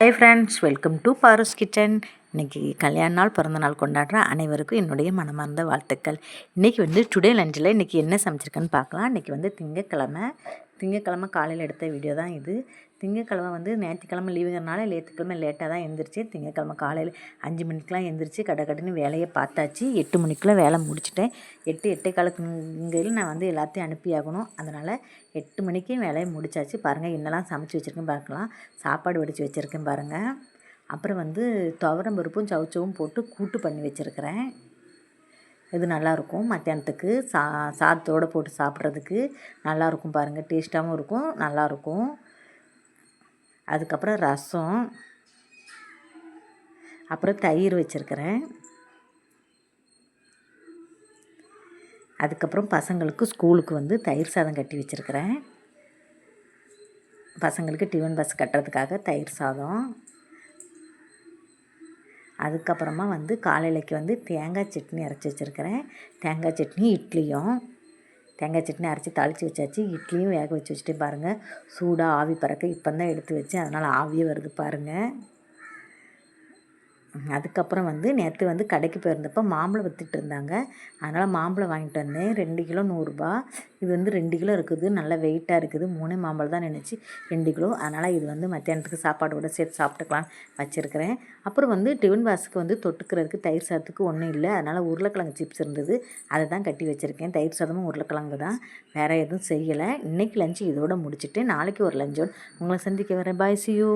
hi friends welcome to Paras kitchen இன்றைக்கி கல்யாண நாள் பிறந்த நாள் கொண்டாடுற அனைவருக்கும் என்னுடைய மனமார்ந்த வாழ்த்துக்கள். இன்றைக்கி வந்து டுடே லஞ்சில் இன்றைக்கி என்ன சமைச்சிருக்கேன்னு பார்க்கலாம். இன்றைக்கி வந்து திங்கக்கிழமை. திங்கக்கிழமை காலையில் எடுத்த வீடியோ தான் இது. திங்கக்கிழமை வந்து ஞாயிற்றுக்கிழமை லீவுங்கிறனால லேத்துக்கிழமை லேட்டாக தான் எழுந்திரிச்சு திங்கக்கிழமை காலையில் அஞ்சு மணிக்கெலாம் எழுந்திரிச்சு கடை கடைன்னு வேலையை பார்த்தாச்சு. எட்டு மணிக்குள்ளே வேலை முடிச்சிட்டேன். எட்டு எட்டே காலத்துங்கையில் நான் வந்து எல்லாத்தையும் அனுப்பி ஆகணும் அதனால் எட்டு மணிக்கு வேலையை முடிச்சாச்சு. பாருங்கள் என்னெல்லாம் சமைச்சு வச்சுருக்கேன் பார்க்கலாம். சாப்பாடு வடித்து வச்சுருக்கேன் பாருங்கள் அப்புறம் வந்து துவரம் பருப்பும் சவுச்சவும் போட்டு கூட்டு பண்ணி வச்சுருக்கிறேன். இது நல்லாயிருக்கும் மத்தியானத்துக்கு. சா சாதத்தோடு போட்டு சாப்பிட்றதுக்கு நல்லாயிருக்கும் பாருங்கள் டேஸ்ட்டாகவும் இருக்கும் நல்லாயிருக்கும் அதுக்கப்புறம் ரசம். அப்புறம் தயிர் வச்சுருக்கிறேன். அதுக்கப்புறம் பசங்களுக்கு ஸ்கூலுக்கு வந்து தயிர் சாதம் கட்டி வச்சுருக்கிறேன். பசங்களுக்கு டிஃபன் பஸ் கட்டுறதுக்காக தயிர் சாதம். அதுக்கப்புறமா வந்து காலையிலைக்கு வந்து தேங்காய் சட்னி அரைச்சி வச்சுருக்கிறேன். தேங்காய் சட்னி இட்லியும். தேங்காய் சட்னி அரைச்சி தாளித்து வச்சாச்சு. இட்லியும் வேக வச்சு வச்சுட்டு பாருங்கள் சூடாக ஆவி பறக்க இப்போ தான் எடுத்து வச்சேன். அதனால் ஆவியே வருது பாருங்கள் அதுக்கப்புறம் வந்து நேற்று வந்து கடைக்கு போயிருந்தப்போ மாம்பழம் விற்றுட்டு இருந்தாங்க. அதனால் மாம்பழம் வாங்கிட்டு வந்தேன். ரெண்டு கிலோ நூறுரூபா இது வந்து ரெண்டு கிலோ இருக்குது. நல்லா வெயிட்டாக இருக்குது. மூணே மாம்பழம் தான் நினச்சி ரெண்டு கிலோ. அதனால் இது வந்து மத்தியானத்துக்கு சாப்பாடோட சேர்த்து சாப்பிட்டுக்கலாம் வச்சுருக்கிறேன். அப்புறம் வந்து டிஃபன் பாஸுக்கு வந்து தொட்டுக்கிறதுக்கு தயிர் சாதத்துக்கு ஒன்றும் இல்லை. அதனால் உருளைக்கிழங்கு சிப்ஸ் இருந்தது. அதை தான் கட்டி வச்சுருக்கேன். தயிர் சாதமும் உருளைக்கிழங்கு தான். வேறு எதுவும் செய்யலை. இன்றைக்கி லஞ்சு இதோடு முடிச்சுட்டு நாளைக்கு ஒரு லஞ்சோடு உங்களை சந்திக்க வரேன். பாய் சியூ